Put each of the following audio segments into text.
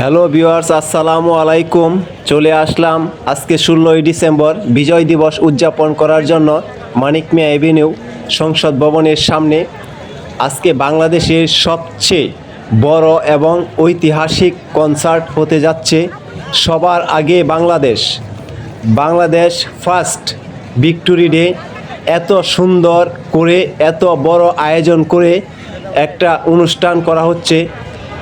Hello viewers, আসসালামু আলাইকুম। চলে আসলাম আজকে ষোলোই ডিসেম্বর, বিজয় দিবস উদযাপন করার জন্য মানিক মিয়া এভিনিউ সংসদ ভবনের সামনে। আজকে বাংলাদেশের সবচেয়ে বড় এবং ঐতিহাসিক কনসার্ট হতে যাচ্ছে সবার আগে Bangladesh. Bangladesh first victory day, এত সুন্দর করে, এত বড় আয়োজন করে একটা অনুষ্ঠান করা হচ্ছে।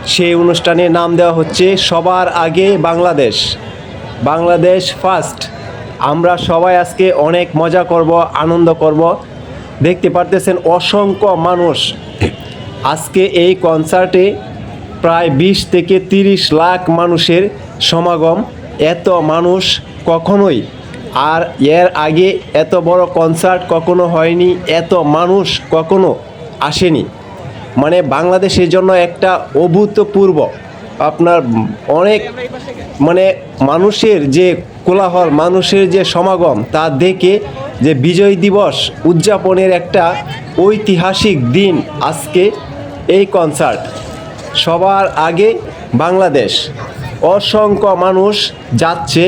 সেই অনুষ্ঠানের নাম দেওয়া হচ্ছে সবার আগে বাংলাদেশ। বাংলাদেশ ফার্স্ট। আমরা সবাই আজকে অনেক মজা করব, আনন্দ করব। দেখতে পারতেছেন অসংখ্য মানুষ। আজকে এই কনসার্টে প্রায় বিশ থেকে তিরিশ লাখ মানুষের সমাগম। এত মানুষ কখনোই, আর এর আগে এত বড় কনসার্ট কখনো হয়নি, এত মানুষ কখনো আসেনি। মানে বাংলাদেশের জন্য একটা অভূতপূর্ব। আপনার অনেক মানে মানুষের যে কোলাহল, মানুষের যে সমাগম, তা দেখে যে বিজয় দিবস উদযাপনের একটা ঐতিহাসিক দিন আজকে এই কনসার্ট সবার আগে বাংলাদেশ। অসংখ্য মানুষ যাচ্ছে।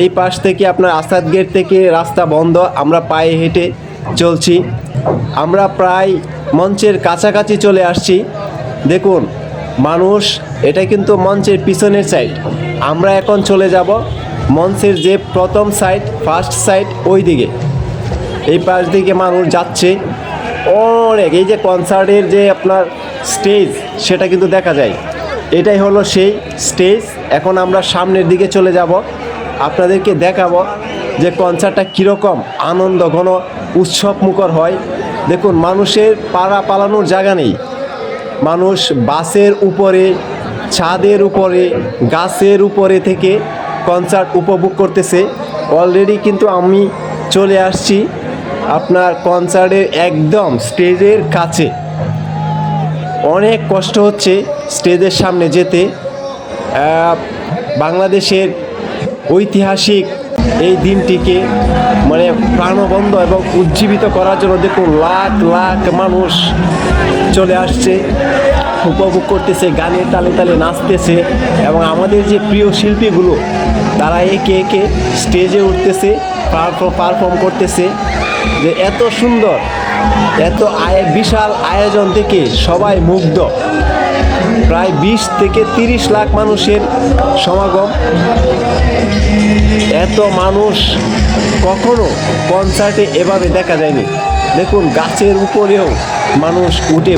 এই পাশ থেকে আপনার আসাদ গেট থেকে রাস্তা বন্ধ। আমরা পায়ে হেঁটে চলছি। আমরা প্রায় মঞ্চের কাছাকাছি চলে আসছি। দেখুন, মানুষ এটা কিন্তু মঞ্চের পিছনের সাইড আমরা এখন চলে যাব মঞ্চের যে প্রথম সাইড ফার্স্ট সাইড ওই দিকে এই পাশ দিকে মানুষ যাচ্ছে। অনেক, এই যে কনসার্টের যে আপনার স্টেজ সেটা কিন্তু দেখা যায়। এটাই হলো সেই স্টেজ এখন আমরা সামনের দিকে চলে যাব। আপনাদেরকে দেখাবো যে কনসার্টটা কীরকম আনন্দ, ঘন উৎসবমুখর হয়। দেখুন, মানুষের পাড়া পালানোর জায়গা নেই। মানুষ বাসের উপরে, ছাদের উপরে, গাছের উপরে থেকে কনসার্ট উপভোগ করতেছে। অলরেডি কিন্তু আমি চলে আসছি আপনার কনসার্টের একদম স্টেজের কাছে। অনেক কষ্ট হচ্ছে স্টেজের সামনে যেতে। বাংলাদেশের ঐতিহাসিক এই দিনটিকে মানে প্রাণবন্ধ এবং উজ্জীবিত করার জন্য দেখুন লাখ লাখ মানুষ চলে আসছে, উপভোগ করতেছে, গানের তালে তালে নাচতেছে এবং আমাদের যে প্রিয় শিল্পীগুলো, তারা একে একে স্টেজে উঠতেছে পারফর্ম করতেছে। যে এত সুন্দর, এত আয়, বিশাল আয়োজন থেকে সবাই মুগ্ধ। প্রায় বিশ থেকে তিরিশ লাখ মানুষের সমাগম। এত মানুষ কখনো কনসার্টে এভাবে দেখা যায়নি। দেখুন গাছের উপরেও মানুষ উঠে